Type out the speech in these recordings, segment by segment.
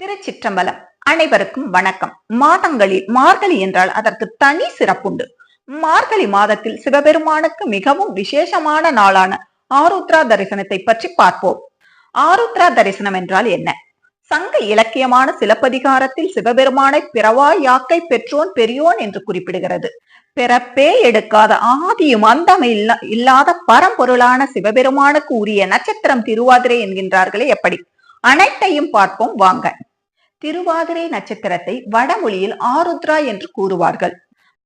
திருச்சிற்றம்பலம். அனைவருக்கும் வணக்கம். மாதங்களில் மார்கழி என்றால் அதற்கு தனி சிறப்புண்டு. மார்கழி மாதத்தில் சிவபெருமானுக்கு மிகவும் விசேஷமான நாளான ஆருத்ரா தரிசனத்தை பற்றி பார்ப்போம். ஆருத்ரா தரிசனம் என்றால் என்ன? சங்க இலக்கியமான சிலப்பதிகாரத்தில் சிவபெருமானை பிறவா யாக்கை பெற்றோன் பெரியோன் என்று குறிப்பிடுகிறது. பிறப்பே எடுக்காத ஆதியும் அந்தம் இல்லா இல்லாத பரம்பொருளான சிவபெருமானுக்கு உரிய நட்சத்திரம் திருவாதிரை என்கின்றார்களே எப்படி? அனைத்தையும் பார்ப்போம் வாங்க. திருவாதிரை நட்சத்திரத்தை வடமொழியில் ஆருத்ரா என்று கூறுவார்கள்.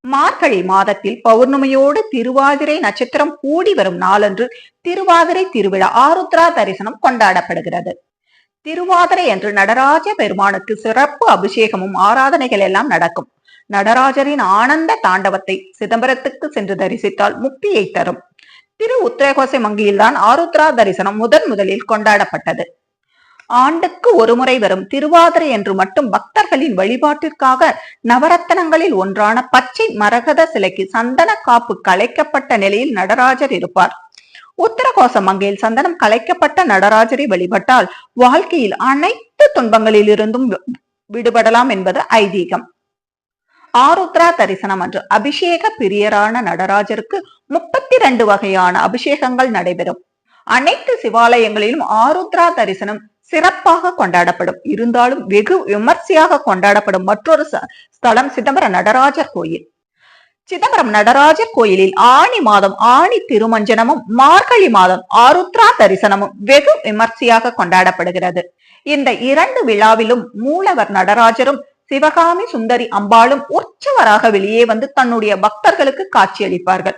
மார்கழி மாதத்தில் பௌர்ணமியோடு திருவாதிரை நட்சத்திரம் கூடி வரும் நாளன்று திருவாதிரை திருவிழா ஆருத்ரா தரிசனம் கொண்டாடப்படுகிறது. திருவாதிரை என்று நடராஜ பெருமானுக்கு சிறப்பு அபிஷேகமும் ஆராதனைகள் எல்லாம் நடக்கும். நடராஜரின் ஆனந்த தாண்டவத்தை சிதம்பரத்துக்கு சென்று தரிசித்தால் முக்தியை தரும். திரு உத்திரகோசை மங்கியில்தான் ஆருத்ரா தரிசனம் முதன் முதலில் கொண்டாடப்பட்டது. ஆண்டுக்கு ஒருமுறை வரும் திருவாதிரை என்று மட்டும் பக்தர்களின் வழிபாட்டிற்காக நவரத்தனங்களில் ஒன்றான பச்சை மரகத சிலைக்கு சந்தன காப்பு கலைக்கப்பட்ட நிலையில் நடராஜர் இருப்பார். உத்தரகோச மங்கையில் சந்தனம் கலைக்கப்பட்ட நடராஜரை வழிபட்டால் வாழ்க்கையில் அனைத்து துன்பங்களில் இருந்தும் விடுபடலாம் என்பது ஐதீகம். ஆருத்ரா தரிசனம் அன்று அபிஷேக பிரியரான நடராஜருக்கு முப்பத்தி ரெண்டு வகையான அபிஷேகங்கள் நடைபெறும். அனைத்து சிவாலயங்களிலும் ஆருத்ரா தரிசனம் சிறப்பாக கொண்டாடப்படும். இருந்தாலும் வெகு விமர்சையாக கொண்டாடப்படும் மற்றொரு ஸ்தலம் சிதம்பரம் நடராஜர் கோயில். சிதம்பரம் நடராஜர் கோயிலில் ஆணி மாதம் ஆணி திருமஞ்சனமும் மார்கழி மாதம் ஆருத்ரா தரிசனமும் வெகு விமர்சையாக கொண்டாடப்படுகிறது. இந்த இரண்டு விழாவிலும் மூலவர் நடராஜரும் சிவகாமி சுந்தரி அம்பாளும் உற்சவராக வெளியே வந்து தன்னுடைய பக்தர்களுக்கு காட்சியளிப்பார்கள்.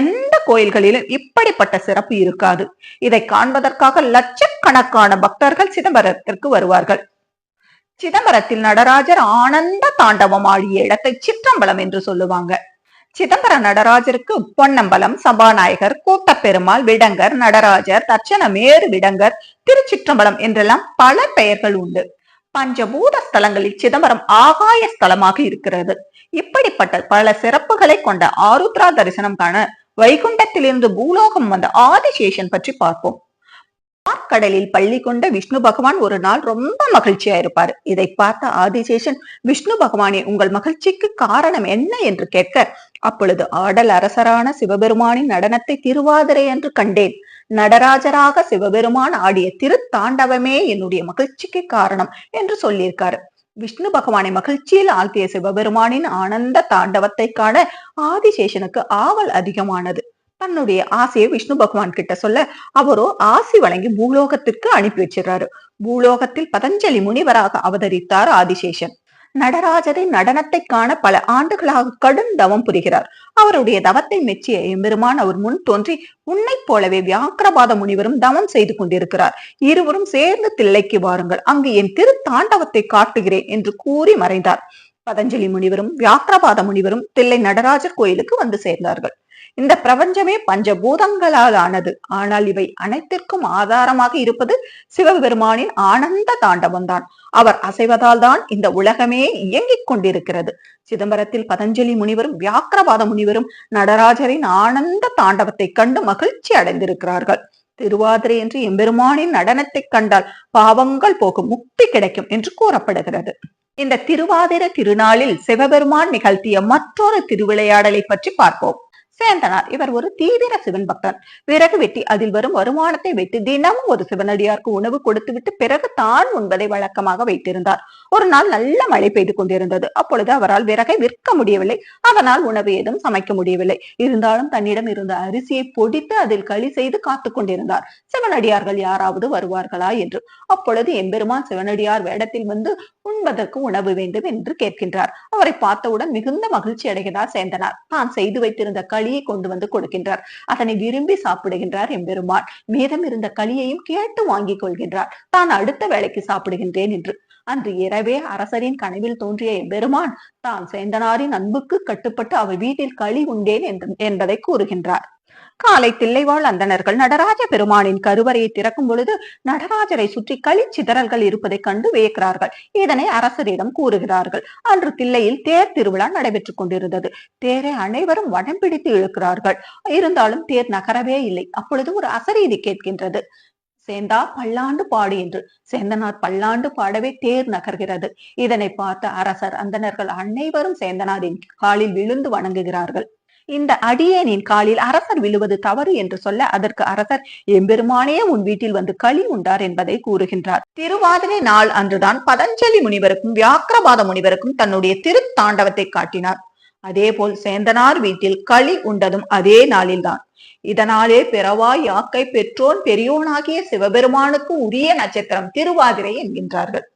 எந்த கோயில்களிலும் இப்படிப்பட்ட சிறப்பு இருக்காது. இதை காண்பதற்காக லட்சக்கணக்கான பக்தர்கள் சிதம்பரத்திற்கு வருவார்கள். சிதம்பரத்தில் நடராஜர் ஆனந்த தாண்டவம் ஆடிய இடத்தை சிற்றம்பலம் என்று சொல்லுவாங்க. சிதம்பர நடராஜருக்கு பொன்னம்பலம் சபாநாயகர் கூட்டப்பெருமாள் விடங்கர் நடராஜர் தட்சணமேறு விடங்கர் திருச்சிற்றம்பலம் என்றெல்லாம் பல பெயர்கள் உண்டு. பஞ்சபூத ஸ்தலங்களில் சிதம்பரம் ஆகாய ஸ்தலமாக இருக்கிறது. இப்படிப்பட்ட பல சிறப்புகளை கொண்ட ஆருத்ரா தரிசனம் காண வைகுண்டத்திலிருந்து பூலோகம் வந்த ஆதிசேஷன் பற்றி பார்ப்போம். கடலில் பள்ளி கொண்ட விஷ்ணு பகவான் ஒரு நாள் ரொம்ப மகிழ்ச்சியா இருப்பார். இதை பார்த்த ஆதிசேஷன் விஷ்ணு பகவானே உங்கள் மகிழ்ச்சிக்கு காரணம் என்ன? என்று கேட்க அப்பொழுது ஆடல் அரசரான சிவபெருமானின் நடனத்தை திருவாதிரை என்று கண்டேன். நடராஜராக சிவபெருமான் ஆடிய திருத்தாண்டவமே என்னுடைய மகிழ்ச்சிக்கு காரணம் என்று சொல்லியிருக்காரு. விஷ்ணு பகவானை மகிழ்ச்சியில் ஆழ்த்திய சிவபெருமானின் ஆனந்த தாண்டவத்தை காண ஆதிசேஷனுக்கு ஆவல் அதிகமானது. தன்னுடைய ஆசையை விஷ்ணு பகவான் கிட்ட சொல்ல அவரோ ஆசி வழங்கி பூலோகத்திற்கு அனுப்பி வச்சிடுறாரு. பூலோகத்தில் பதஞ்சலி முனிவராக அவதரித்தார் ஆதிசேஷன். நடராஜரின் நடனத்தை காண பல ஆண்டுகளாக கடும் தவம் புரிகிறார். அவருடைய தவத்தை மெச்சிய எம்பெருமான் அவர் முன் தோன்றி உன்னைப் போலவே வியாக்கிரபாத முனிவரும் தவம் செய்து கொண்டிருக்கிறார். இருவரும் சேர்ந்து தில்லைக்கு வாருங்கள். அங்கு என் திருத்தாண்டவத்தை காட்டுகிறேன் என்று கூறி மறைந்தார். பதஞ்சலி முனிவரும் வியாக்கிரபாத முனிவரும் தில்லை நடராஜர் கோயிலுக்கு வந்து சேர்ந்தார்கள். இந்த பிரபஞ்சமே பஞ்சபூதங்களால் ஆனது. ஆனால் இவை அனைத்திற்கும் ஆதாரமாக இருப்பது சிவபெருமானின் ஆனந்த தாண்டவம் தான் அவர் அசைவதால் தான் இந்த உலகமே இயங்கிக் கொண்டிருக்கிறது. சிதம்பரத்தில் பதஞ்சலி முனிவரும் வியாக்கிரபாத முனிவரும் நடராஜரின் ஆனந்த தாண்டவத்தை கண்டு மகிழ்ச்சி அடைந்திருக்கிறார்கள். திருவாதிரை என்று எம்பெருமானின் நடனத்தை கண்டால் பாவங்கள் போகும் முக்தி கிடைக்கும் என்று கூறப்படுகிறது. இந்த திருவாதிர திருநாளில் சிவபெருமான் நிகழ்த்திய மற்றொரு திருவிளையாடலை பற்றி பார்ப்போம். சேர்ந்தனர் இவர் ஒரு தீவிர சிவன் பக்தன். விறகு வெட்டி அதில் வரும் வருமானத்தை வைத்து தினமும் ஒரு சிவனடியாருக்கு உணவு கொடுத்துவிட்டு பிறகு தான் உண்பதை வழக்கமாக வைத்திருந்தார். ஒரு நாள் நல்ல மழை பெய்து கொண்டிருந்தது. அப்பொழுது அவரால் விறகை விற்க முடியவில்லை. அதனால் உணவு ஏதும் சமைக்க முடியவில்லை. இருந்தாலும் தன்னிடம் இருந்த அரிசியை பொடித்து அதில் களி செய்து காத்து கொண்டிருந்தார். சிவனடியார்கள் யாராவது வருவார்களா என்று. அப்பொழுது எம்பெருமான் சிவனடியார் வேடத்தில் வந்து உண்பதற்கு உணவு வேண்டும் என்று கேட்கின்றார். அவரை பார்த்தவுடன் மிகுந்த மகிழ்ச்சி அடைகிறார் சேந்தனார். தான் செய்து வைத்திருந்த களி களியை கொண்டு வந்து கொடுக்கின்றார். அதனை விரும்பி சாப்பிடுகின்றார் எம்பெருமான். மீதம் இருந்த களியையும் கேட்டு வாங்கிக் கொள்கின்றார். தான் அடுத்த வேலைக்கு சாப்பிடுகின்றேன் என்று. அன்று இரவே அரசரின் கனவில் தோன்றிய எம்பெருமான் தான் சேந்தனாரின் அன்புக்கு கட்டுப்பட்டு அவர் வீட்டில் களி உண்டேன் என்பதை கூறுகின்றார். காலை தில்லைவாழ் அந்தணர்கள் நடராஜ பெருமானின் கருவறையை திறக்கும் பொழுது நடராஜரை சுற்றி களி சிதறல்கள் இருப்பதைக் கண்டு வியக்கிறார்கள். இதனை அரசரிடம் கூறுகிறார்கள். அன்று தில்லையில் தேர் திருவிழா நடைபெற்றுக் கொண்டிருந்தது. தேரை அனைவரும் வடம் பிடித்து இழுக்கிறார்கள். இருந்தாலும் தேர் நகரவே இல்லை. அப்பொழுது ஒரு அசரீதி கேட்கின்றது. சேந்தா பல்லாண்டு பாடு என்று. சேந்தனார் பல்லாண்டு பாடவே தேர் நகர்கிறது. இதனை பார்த்த அரசர் அந்தனர்கள் அனைவரும் சேந்தனாரின் காலில் விழுந்து வணங்குகிறார்கள். இந்த அடியேனின் காலில் அரசர் விழுவது தவறு என்று சொல்ல அதற்கு அரசர் எம்பெருமானே உன் வீட்டில் வந்து களி உண்டார் என்பதை கூறுகின்றார். திருவாதிரை நாள் அன்றுதான் பதஞ்சலி முனிவருக்கும் வியாக்கிரபாத முனிவருக்கும் தன்னுடைய திருத்தாண்டவத்தை காட்டினார். அதேபோல் சேந்தனார் வீட்டில் களி உண்டதும் அதே நாளில்தான். இதனாலே பிறவாய் யாக்கை பெற்றோன் பெரியோனாகிய சிவபெருமானுக்கு உரிய நட்சத்திரம் திருவாதிரை என்கின்றார்கள்.